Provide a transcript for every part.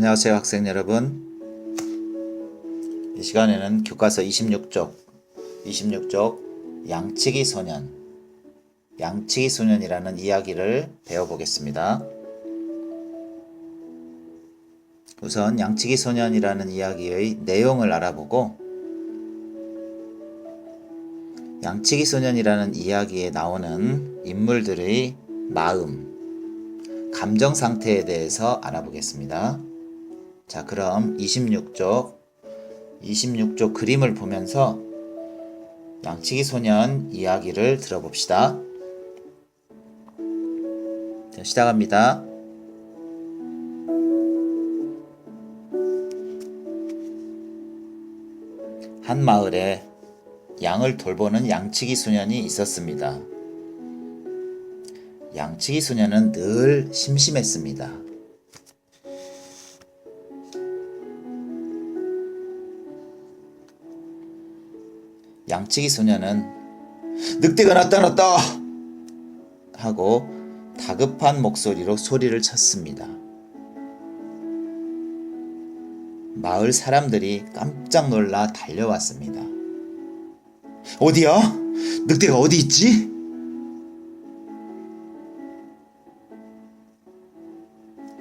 안녕하세요 학생 여러분 이 시간에는 교과서 26쪽 26쪽 양치기 소년 양치기 소년이라는 이야기를 배워보겠습니다 우선 양치기 소년이라는 이야기의 내용을 알아보고 양치기 소년이라는 이야기에 나오는 인물들의 마음, 감정 상태에 대해서 알아보겠습니다. 자, 그럼 26쪽, 26쪽 그림을 보면서 양치기 소년 이야기를 들어봅시다. 자, 시작합니다. 한 마을에 양을 돌보는 양치기 소년이 있었습니다. 양치기 소년은 늘 심심했습니다. 양치기 소년은 늑대가 나타났다! 하고 다급한 목소리로 소리를 쳤습니다. 마을 사람들이 깜짝 놀라 달려왔습니다. 어디야? 늑대가 어디 있지?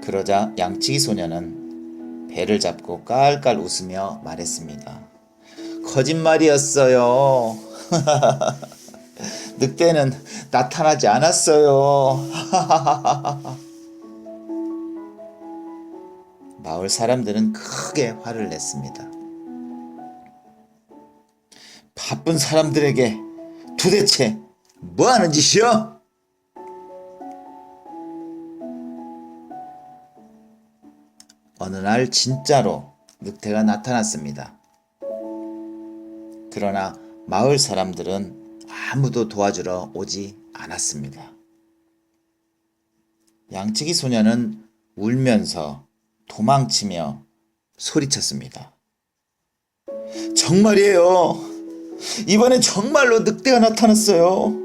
그러자 양치기 소년은 배를 잡고 깔깔 웃으며 말했습니다. 거짓말이었어요. 늑대는 나타나지 않았어요. 마을 사람들은 크게 화를 냈습니다. 바쁜 사람들에게 도대체 뭐 하는 짓이야? 어느 날 진짜로 늑대가 나타났습니다. 그러나 마을 사람들은 아무도 도와주러 오지 않았습니다. 양치기 소녀는 울면서 도망치며 소리쳤습니다. 정말이에요. 이번엔 정말로 늑대가 나타났어요.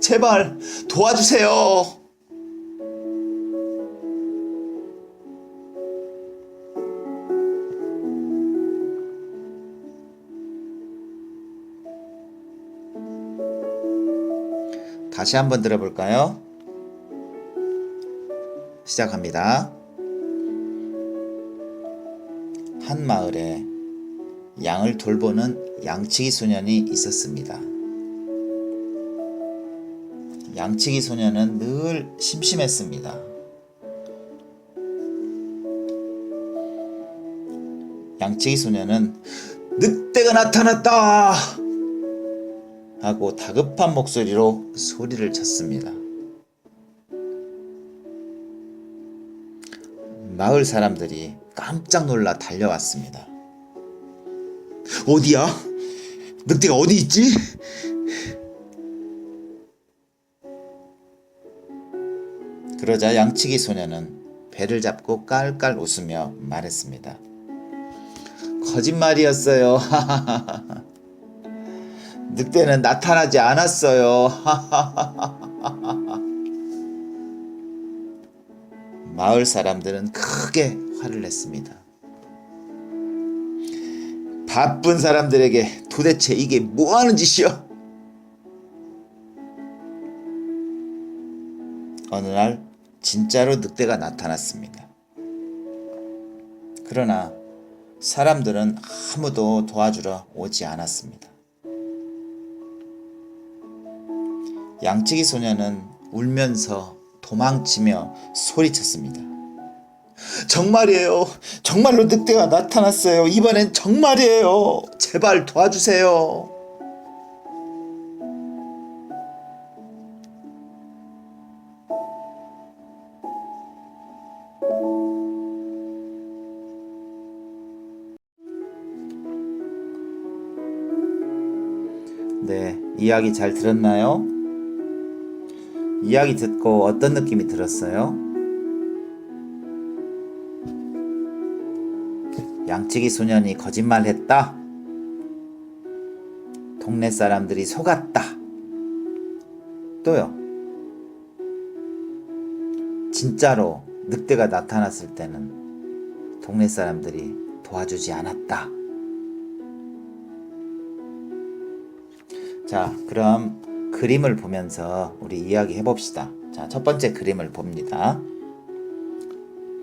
제발 도와주세요. 다시 한번 들어볼까요? 시작합니다. 한 마을에 양을 돌보는 양치기 소년이 있었습니다. 양치기 소년은 늘 심심했습니다. 양치기 소년은 늑대가 나타났다! 하고 다급한 목소리로 소리를 쳤습니다. 마을 사람들이 깜짝 놀라 달려왔습니다. 어디야? 늑대가 어디 있지? 그러자 양치기 소녀는 배를 잡고 깔깔 웃으며 말했습니다. 거짓말이었어요. 늑대는 나타나지 않았어요. 마을 사람들은 크게 화를 냈습니다. 바쁜 사람들에게 도대체 이게 뭐 하는 짓이야? 어느 날 진짜로 늑대가 나타났습니다. 그러나 사람들은 아무도 도와주러 오지 않았습니다. 양치기 소녀는 울면서 도망치며 소리쳤습니다. 정말이에요. 정말로 늑대가 나타났어요. 이번엔 정말이에요. 제발 도와주세요. 네, 이야기 잘 들었나요? 이야기 듣고 어떤 느낌이 들었어요? 양치기 소년이 거짓말했다. 동네 사람들이 속았다. 또요. 진짜로 늑대가 나타났을 때는 동네 사람들이 도와주지 않았다. 자, 그럼 그림을 보면서 우리 이야기 해봅시다. 자, 첫 번째 그림을 봅니다.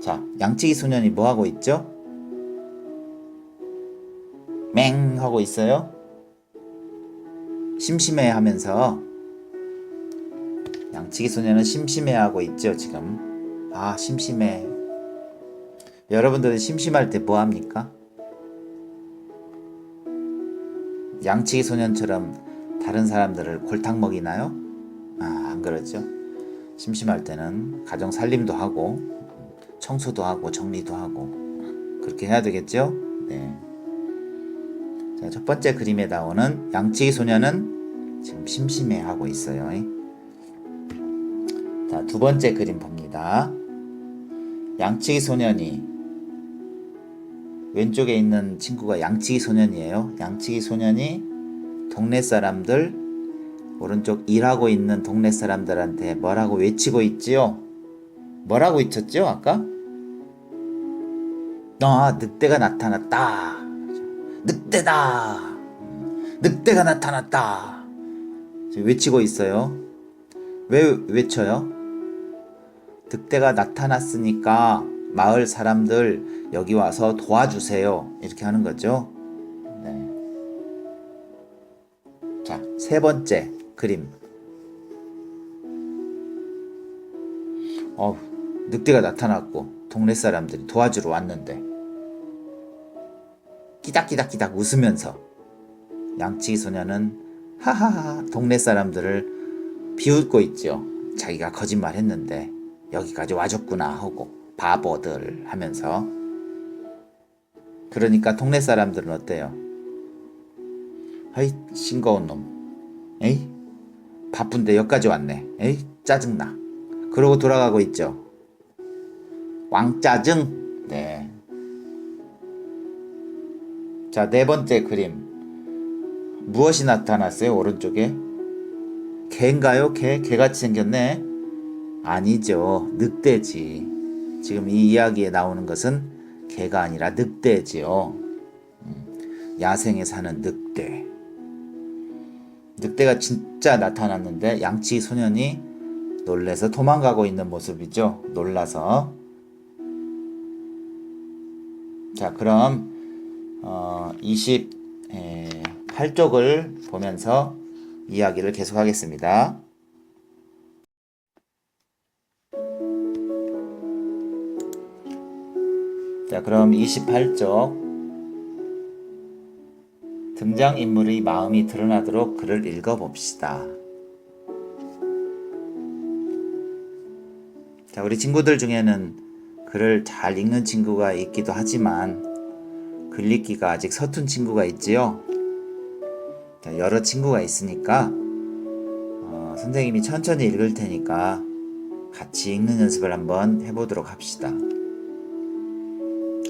자, 양치기 소년이 뭐 하고 있죠? 맹 하고 있어요. 심심해 하면서 양치기 소년은 심심해 하고 있죠, 지금. 아, 심심해. 여러분들은 심심할 때 뭐 합니까? 양치기 소년처럼 다른 사람들을 골탕 먹이나요? 아, 안 그러죠. 심심할 때는 가정 살림도 하고 청소도 하고 정리도 하고 그렇게 해야 되겠죠? 네. 자, 첫 번째 그림에 나오는 양치기 소년은 지금 심심해 하고 있어요. 자, 두 번째 그림 봅니다. 양치기 소년이 왼쪽에 있는 친구가 양치기 소년이에요. 양치기 소년이 동네 사람들 오른쪽 일하고 있는 동네 사람들한테 뭐라고 외치고 있지요? 뭐라고 외쳤죠? 아까? 아, 늑대가 나타났다. 늑대다. 음, 늑대가 나타났다. 외치고 있어요. 왜 외쳐요? 늑대가 나타났으니까 마을 사람들 여기 와서 도와주세요. 이렇게 하는 거죠. 세 번째 그림. 어, 늑대가 나타났고 동네 사람들이 도와주러 왔는데 끼닥끼닥끼닥 웃으면서 양치기 소녀는 하하하 동네 사람들을 비웃고 있죠. 자기가 거짓말 했는데 여기까지 와줬구나 하고 바보들 하면서 그러니까 동네 사람들은 어때요? 아이 싱거운 놈 에이? 바쁜데 여기까지 왔네. 에이? 짜증나. 그러고 돌아가고 있죠. 왕짜증? 네. 자 네 번째 그림. 무엇이 나타났어요? 오른쪽에? 개인가요? 개? 개같이 생겼네. 아니죠. 늑대지. 지금 이 이야기에 나오는 것은 개가 아니라 늑대지요. 음, 야생에 사는 늑대 늑대가 진짜 나타났는데 양치 소년이 놀래서 도망가고 있는 모습이죠. 놀라서. 자, 그럼 어, 28쪽을 보면서 이야기를 계속하겠습니다. 자, 그럼 28쪽 등장인물의 마음이 드러나도록 글을 읽어봅시다. 자, 우리 친구들 중에는 글을 잘 읽는 친구가 있기도 하지만 글 읽기가 아직 서툰 친구가 있지요. 자, 여러 친구가 있으니까 어, 선생님이 천천히 읽을 테니까 같이 읽는 연습을 한번 해보도록 합시다.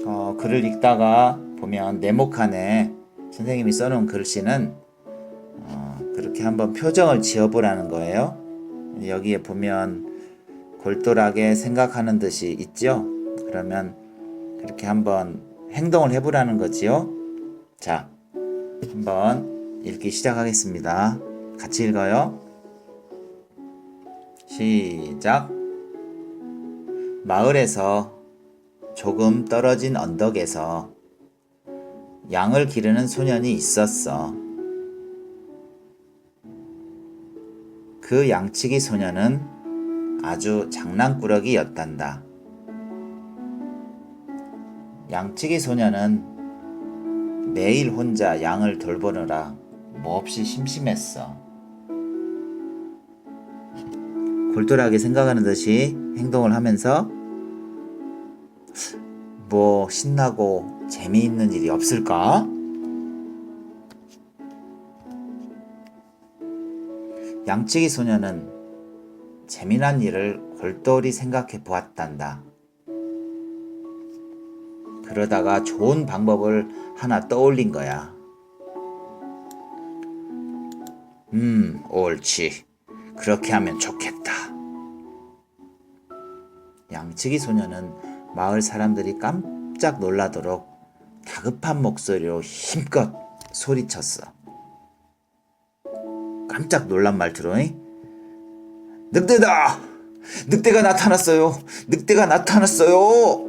어, 글을 읽다가 보면 네모칸에 선생님이 써놓은 글씨는 어, 그렇게 한번 표정을 지어보라는 거예요. 여기에 보면 골똘하게 생각하는 듯이 있죠? 그러면 그렇게 한번 행동을 해보라는 거지요. 자, 한번 읽기 시작하겠습니다. 같이 읽어요. 시작. 마을에서 조금 떨어진 언덕에서 양을 기르는 소년이 있었어. 그 양치기 소년은 아주 장난꾸러기였단다. 양치기 소년은 매일 혼자 양을 돌보느라 몹시 심심했어. 골똘하게 생각하는 듯이 행동을 하면서 뭐 신나고 재미있는 일이 없을까? 양치기 소녀는 재미난 일을 골똘히 생각해 보았단다. 그러다가 좋은 방법을 하나 떠올린 거야. 음, 옳지. 그렇게 하면 좋겠다. 양치기 소녀는 마을 사람들이 깜짝 놀라도록 다급한 목소리로 힘껏 소리쳤어. 깜짝 놀란 말투로 잉? 늑대다! 늑대가 나타났어요! 늑대가 나타났어요!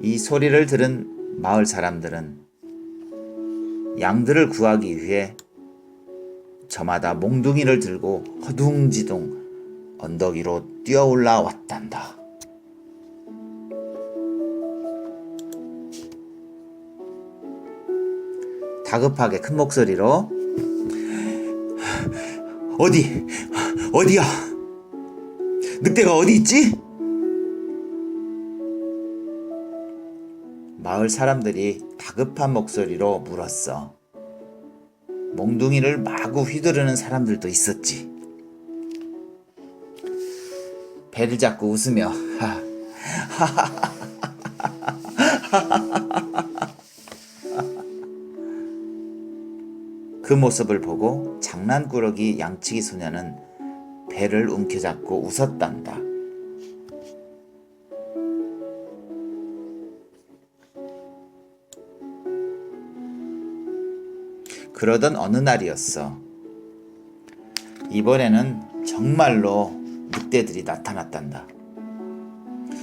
이 소리를 들은 마을 사람들은 양들을 구하기 위해 저마다 몽둥이를 들고 허둥지둥 언덕 위로 뛰어 올라왔단다. 다급하게 큰 목소리로 어디 어디야 늑대가 어디 있지? 마을 사람들이 다급한 목소리로 물었어. 몽둥이를 마구 휘두르는 사람들도 있었지. 배를 잡고 웃으며 하, 그 모습을 보고 장난꾸러기 양치기 소녀는 배를 움켜잡고 웃었단다. 그러던 어느 날이었어. 이번에는 정말로 늑대들이 나타났단다.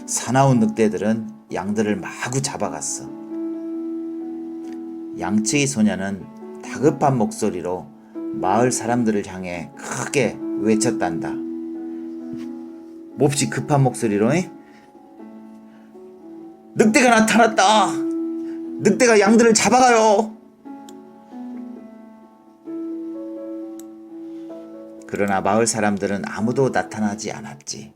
사나운 늑대들은 양들을 마구 잡아갔어. 양치기 소녀는 다급한 목소리로 마을 사람들을 향해 크게 외쳤단다. 몹시 급한 목소리로 잉? 늑대가 나타났다. 늑대가 양들을 잡아가요. 그러나 마을 사람들은 아무도 나타나지 않았지.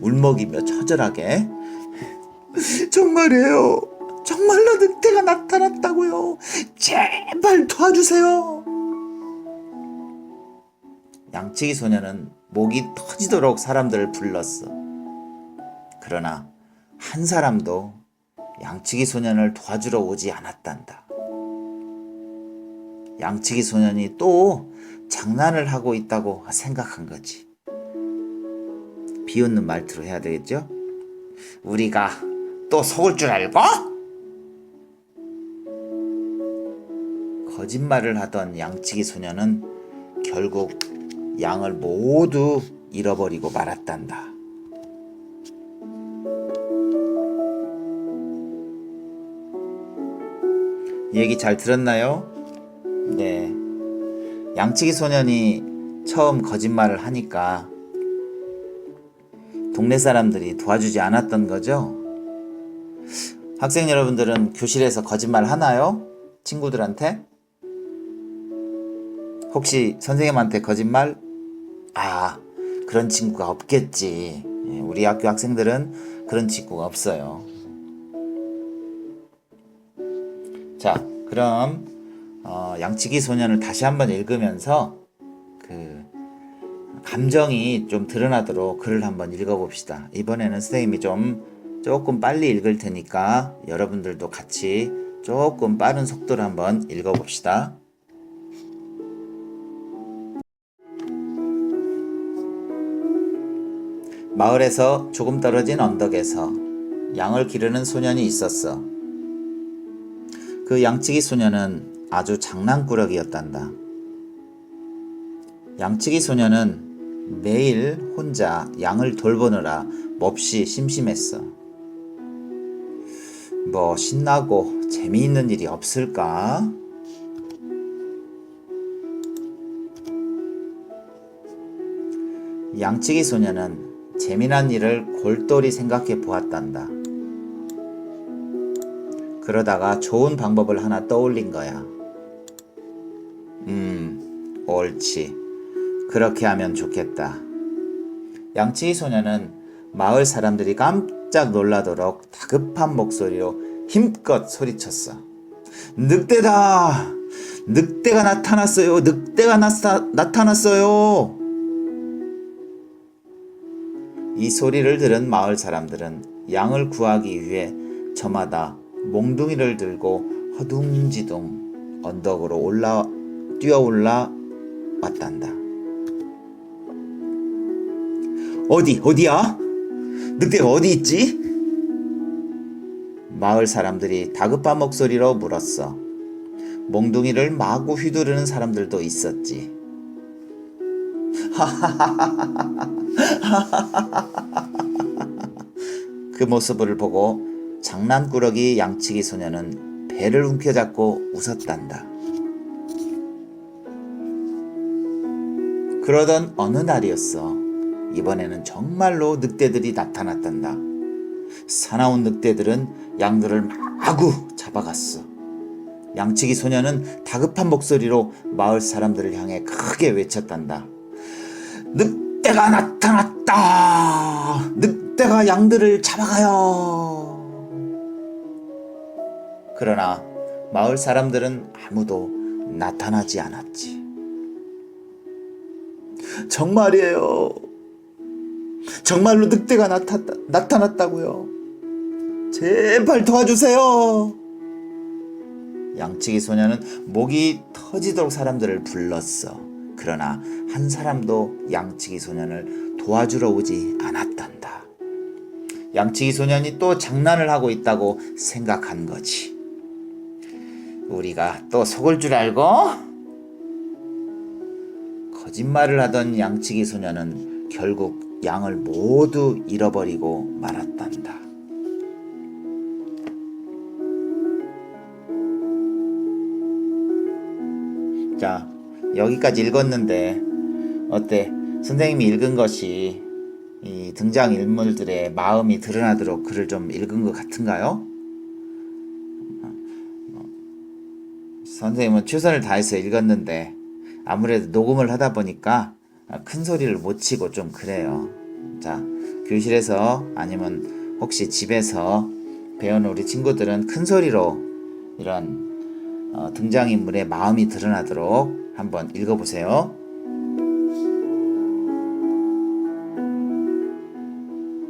울먹이며 처절하게 정말이에요. 정말로 늑대가 나타났다고요. 제발 도와주세요. 양치기 소녀는 목이 터지도록 사람들을 불렀어. 그러나 한 사람도 양치기 소년을 도와주러 오지 않았단다. 양치기 소년이 또 장난을 하고 있다고 생각한 거지. 비웃는 말투로 해야 되겠죠? 우리가 또 속을 줄 알고? 거짓말을 하던 양치기 소년은 결국 양을 모두 잃어버리고 말았단다. 얘기 잘 들었나요? 네. 양치기 소년이 처음 거짓말을 하니까 동네 사람들이 도와주지 않았던 거죠? 학생 여러분들은 교실에서 거짓말 하나요? 친구들한테? 혹시 선생님한테 거짓말? 아, 그런 친구가 없겠지. 예, 우리 학교 학생들은 그런 친구가 없어요. 자, 그럼 어, 양치기 소년을 다시 한번 읽으면서 그 감정이 좀 드러나도록 글을 한번 읽어봅시다. 이번에는 선생님이 좀 조금 빨리 읽을 테니까 여러분들도 같이 조금 빠른 속도로 한번 읽어봅시다. 마을에서 조금 떨어진 언덕에서 양을 기르는 소년이 있었어. 그 양치기 소년은 아주 장난꾸러기였단다. 양치기 소년은 매일 혼자 양을 돌보느라 몹시 심심했어. 뭐 신나고 재미있는 일이 없을까? 양치기 소년은 재미난 일을 골똘히 생각해 보았단다. 그러다가 좋은 방법을 하나 떠올린 거야. 음, 옳지. 그렇게 하면 좋겠다. 양치기 소녀는 마을 사람들이 깜짝 놀라도록 다급한 목소리로 힘껏 소리쳤어. 늑대다! 늑대가 나타났어요! 늑대가 나타, 나타났어요! 이 소리를 들은 마을 사람들은 양을 구하기 위해 저마다 몽둥이를 들고 허둥지둥 언덕으로 올라 뛰어 올라 왔단다. 어디 어디야? 늑대가 어디 있지? 마을 사람들이 다급한 목소리로 물었어. 몽둥이를 마구 휘두르는 사람들도 있었지. 그 모습을 보고 장난꾸러기 양치기 소녀는 배를 움켜잡고 웃었단다. 그러던 어느 날이었어. 이번에는 정말로 늑대들이 나타났단다. 사나운 늑대들은 양들을 마구 잡아갔어. 양치기 소녀는 다급한 목소리로 마을 사람들을 향해 크게 외쳤단다. 늑 대가 나타났다! 늑대가 양들을 잡아가요! 그러나 마을 사람들은 아무도 나타나지 않았지. 정말이에요. 정말로 늑대가 나타, 나타났다고요. 제발 도와주세요. 양치기 소녀는 목이 터지도록 사람들을 불렀어. 그러나 한 사람도 양치기 소년을 도와주러 오지 않았단다. 양치기 소년이 또 장난을 하고 있다고 생각한 거지. 우리가 또 속을 줄 알고? 거짓말을 하던 양치기 소년은 결국 양을 모두 잃어버리고 말았단다. 자, 여기까지 읽었는데 어때? 선생님이 읽은 것이 이 등장 인물들의 마음이 드러나도록 글을 좀 읽은 것 같은가요? 어, 선생님은 최선을 다해서 읽었는데 아무래도 녹음을 하다 보니까 큰 소리를 못 치고 좀 그래요. 자, 교실에서 아니면 혹시 집에서 배우는 우리 친구들은 큰 소리로 이런 어, 등장인물의 마음이 드러나도록 한번 읽어보세요.